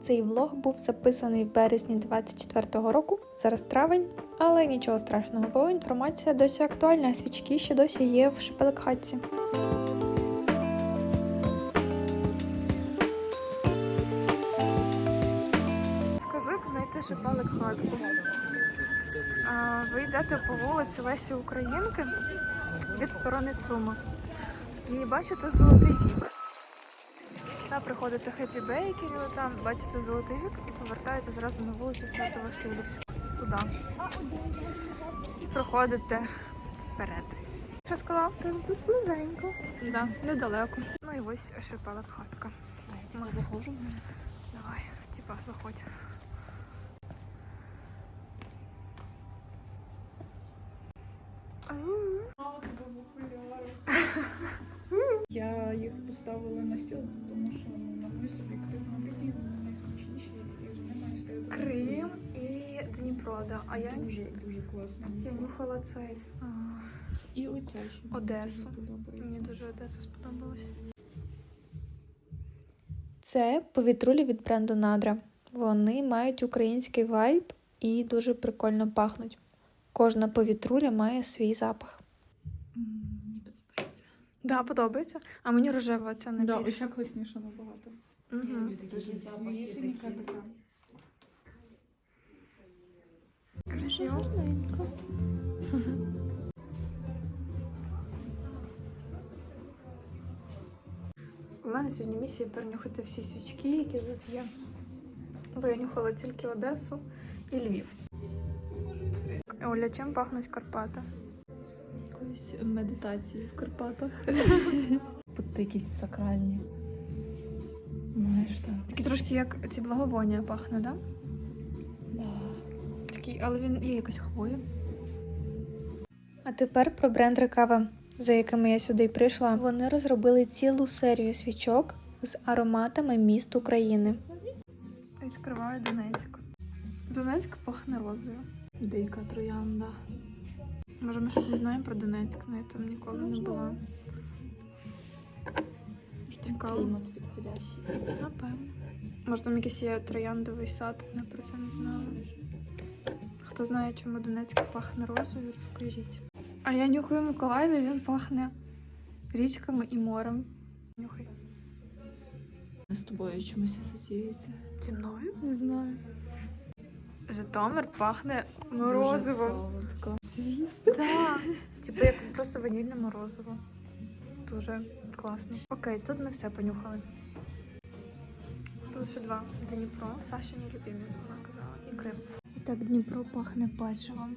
Цей влог був записаний в березні 24-го року, зараз травень, але нічого страшного. Бо інформація досі актуальна, а свічки ще досі є в шепелекхатці. Скажу, як знайти шепелек хатку. Ви йдете по вулиці Лесі Українки від сторони Цума. І бачите золотий вік. Та приходите Хеппі Бейкерю, там бачите золотий вік і повертаєте зразу на вулицю Свято Васильівську сюди. І проходите вперед. Що сказала? Кажу, тут близенько. Да, недалеко. Ну і ось шипалок хатка. Ми заходимо. Давай, типа, заходь. Я їх поставила на стіл, тому що ну, на мою суб'єктивну лінію вони найсмачніші і вони мають стояти. Крим і Дніпро, да. А я, Дуже, дуже класно. я нюхала цей. а, І оця ще Одесу. дуже. Мені дуже Одеса сподобалась. Це повітрулі від бренду Надра. Вони мають український вайб і дуже прикольно пахнуть. Кожна повітруля має свій запах. Да, подобається. А мені рожева ця не Да, найбільше. оця класніша набагато. Угу. Дуже свіженька така. Красиво. У мене сьогодні місія перенюхати всі свічки, які тут є. Бо я нюхала тільки Одесу і Львів. Оля, чим пахнуть Карпати? Якоїсь медитації в Карпатах. Будто якісь сакральні. Знаєш, так. Такі трошки як ці благовоння пахне, да? Да. Такий, але він є якась хвоя. А тепер про бренд Рекава, за якими я сюди прийшла. Вони розробили цілу серію свічок з ароматами міст України. Відкриваю Донецьк. Донецьк пахне розою. Дика троянда. Може, ми щось не знаємо про Донецьк, але я там ніколи не була. Цікаво. Клімат підходящий. Напевно. Може, там якийсь є трояндовий сад, ми про це не знали. Хто знає, чому Донецьк пахне розою, розкажіть. А я нюхаю Миколаїв, і він пахне річками і морем. Нюхай. З тобою чомусь асоціюється. Зі мною? Не знаю. Житомир пахне морозивом. Солодко. З'їсти. Так. Типу як просто ванільне морозиво. Дуже класно. Окей, тут ми все понюхали. Тут ще два. Дніпро, Сашині любимі, вона казала, і Крим. І так Дніпро пахне печивом.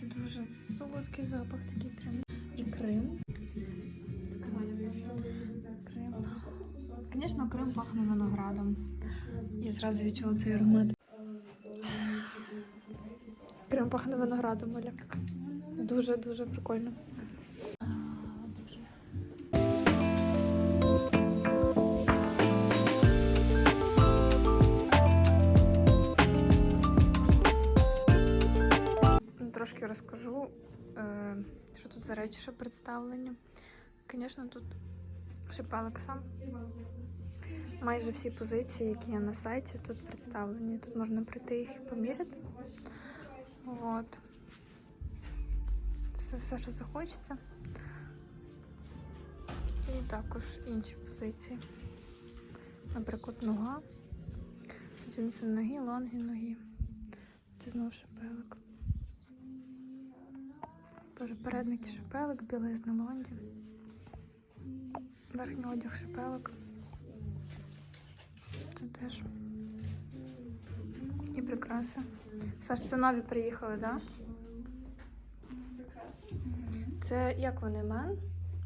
Це дуже солодкий запах такий прям. І Крим. Крим. Звісно, Крим пахне виноградом. Я зразу відчула цей аромат. Пахне виноградом, Оля. Дуже-дуже прикольно. Трошки розкажу, е, що тут за речі ще представлені. Звісно, тут шипалик сам. Майже всі позиції, які є на сайті, тут представлені. Тут можна прийти їх і поміряти. От. Все, все, що захочеться. І також інші позиції. Наприклад, нога. Джинси ноги, лонги ноги. Це знову шепелик. Теж передники шепелик, білизна лонді. Верхній одяг шепелик. Це теж. І прикраси. Саш, це нові приїхали, так? Да? Це як вони? Ман?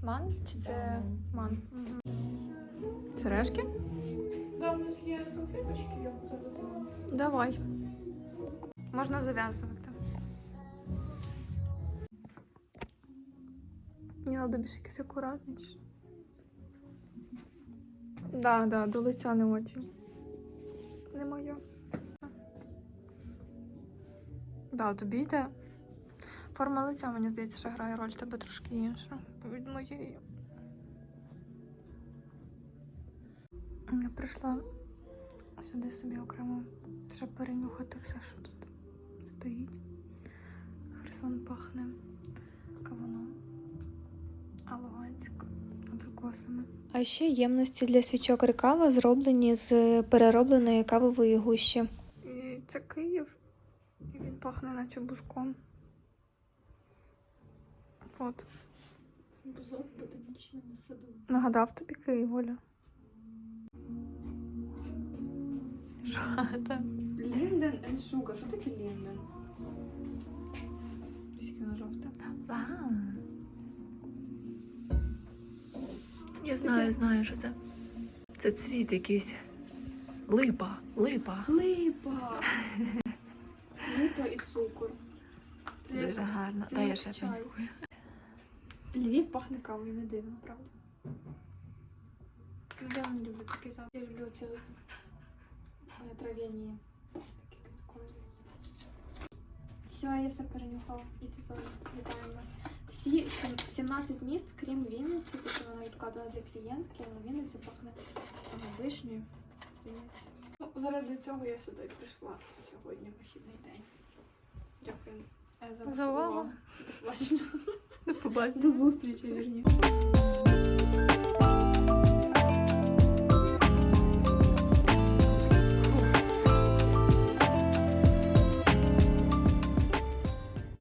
Ман? Чи це ман? Угу. Сережки? Да, у нас є салфеточки, я задала. Давай. Можна зав'язувати. Мені треба більше якийсь акуратніше. Да, да, до лиця не очі. Не моє. Да, тобі йде. Форма лиця, мені здається, що грає роль тебе трошки інша від моєї. Я прийшла Сюди собі окремо треба перенюхати все, що тут стоїть. Херсон пахне кавуном, а Луганськ абрикосами. А ще ємності для свічок рекава зроблені з переробленої кавової гущі. І це Київ, пахне наче бузком. От. Бузок в ботанічному саду. Нагадав тобі Київ, Оля. Що там? Лінден and Sugar. Що таке Лінден? Скільки вона жовта. Вау. Я знаю, знаю, що це. Це цвіт якийсь. Липа, липа. Липа. Липа і цукор. Дуже гарно. це Та я як ще чай. понюхаю. Львів пахне кавою, не дивно, правда? Я не люблю такий запах. Я люблю ці е, трав'яні такі підкої. Все, я все перенюхала. І ти теж вітаю нас. Всі сім- 17 міст, крім Вінниці, тут вона відкладена для клієнтки, але Вінниця пахне а, вишнею з Вінниці. Ну, заради цього я сюди прийшла сьогодні вихідний день. Дякую е, за, За увагу. увагу. До побачення. До побачення. До зустрічі, вірніше.